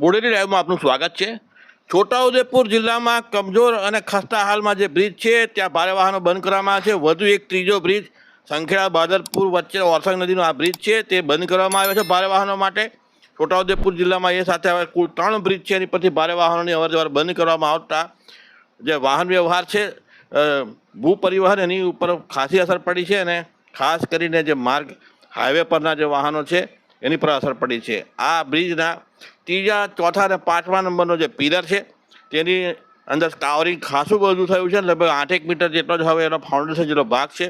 બોડેલી લાઈવમાં આપનું સ્વાગત છે. છોટાઉદેપુર જિલ્લામાં કમજોર અને ખસ્તા હાલમાં જે બ્રિજ છે, ત્યાં ભારે વાહનો બંધ કરવામાં આવે છે. વધુ એક ત્રીજો બ્રિજ સંખેડા બાદરપુર વચ્ચે ઓરસંગ નદીનો આ બ્રિજ છે, તે બંધ કરવામાં આવ્યો છે ભારે વાહનો માટે. છોટાઉદેપુર જિલ્લામાં એ સાથે હવે કુલ ત્રણ બ્રિજ છે, એની પરથી ભારે વાહનોની અવરજવર બંધ કરવામાં આવતા જે વાહન વ્યવહાર છે ભૂ પરિવહન એની ઉપર ખાસી અસર પડી છે અને ખાસ કરીને જે માર્ગ હાઈવે પરના જે વાહનો છે, એની પર અસર પડી છે. આ બ્રિજના ત્રીજા ચોથા અને પાંચમા નંબરનો જે પિલર છે, તેની અંદર ટાવરિંગ ખાસું બધું થયું છે, લગભગ આઠેક મીટર જેટલો જ હવે એનો ફાઉન્ડેશન જેટલો ભાગ છે,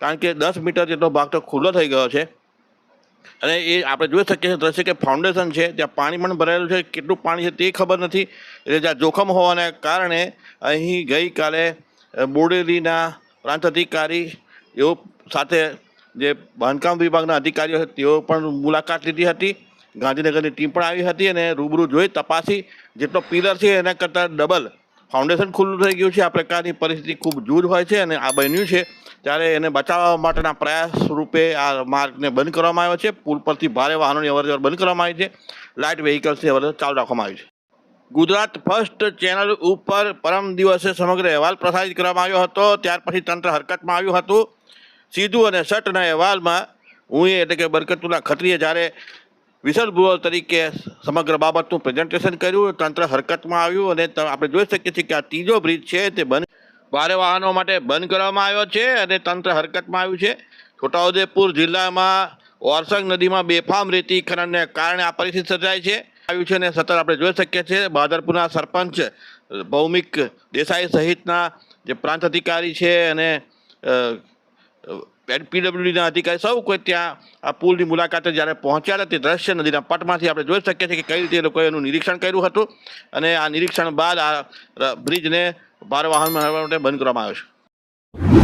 કારણ કે દસ મીટર જેટલો ભાગ તો ખુલ્લો થઈ ગયો છે. અને એ આપણે જોઈ શકીએ છીએ દ્રશ્ય કે ફાઉન્ડેશન છે, ત્યાં પાણી પણ ભરાયેલું છે, કેટલું પાણી છે તે ખબર નથી, એટલે જ્યાં જોખમ હોવાને કારણે અહીં ગઈકાલે બોડેલીના પ્રાંત અધિકારી એઓ સાથે જે બાંધકામ વિભાગના અધિકારીઓ તેઓ પણ મુલાકાત લીધી હતી. ગાંધીનગરની ટીમ પણ આવી હતી અને રૂબરૂ જોઈ તપાસી જેટલો પિલર છે એના કરતાં ડબલ ફાઉન્ડેશન ખુલ્લું થઈ ગયું છે. આ પ્રકારની પરિસ્થિતિ ખૂબ જૂજ હોય છે અને આ બન્યું છે. ત્યારે એને બચાવવા માટેના પ્રયાસ રૂપે આ માર્ગને બંધ કરવામાં આવ્યો છે. પુલ પરથી ભારે વાહનોની અવરજવર બંધ કરવામાં આવી છે. લાઇટ વ્હીકલ્સની અવરજવર ચાલુ રાખવામાં આવી છે. ગુજરાત ફર્સ્ટ ચેનલ ઉપર પરમ દિવસે સમગ્ર અહેવાલ પ્રસારિત કરવામાં આવ્યો હતો. ત્યાર પછી તંત્ર હરકતમાં આવ્યું હતું. સીધું અને સટના અહેવાલમાં હું એટલે કે બરકતુલ્લા ખત્રીએ જ્યારે વિશલ બ્રુઅર તરીકે સમગ્ર બાબતનું પ્રેઝન્ટેશન કર્યું, તંત્ર હરકતમાં આવ્યું અને આપણે જોઈ શકીએ છીએ કે આ ત્રીજો બ્રિજ છે, તે બંધ ભારે વાહનો માટે બંધ કરવામાં આવ્યો છે અને તંત્ર હરકતમાં આવ્યું છે. છોટાઉદેપુર જિલ્લામાં ઓરસંગ નદીમાં બેફામ રેતી ખનનને કારણે આ પરિસ્થિતિ સર્જાય છે. આવ્યું છે અને સતત આપણે જોઈ શકીએ છીએ, બહાદરપુરના સરપંચ ભૌમિક દેસાઈ સહિતના જે પ્રાંત અધિકારી છે અને પીડબ્લ્યુડીના અધિકારી સૌ કોઈ ત્યાં આ પુલની મુલાકાતે જ્યારે પહોંચ્યા તે દ્રશ્ય નદીના પટમાંથી આપણે જોઈ શકીએ છીએ કે કઈ રીતે લોકોએ એનું નિરીક્ષણ કર્યું હતું અને આ નિરીક્ષણ બાદ આ બ્રિજને ભારે વાહન માટે બંધ કરવામાં આવ્યો છે.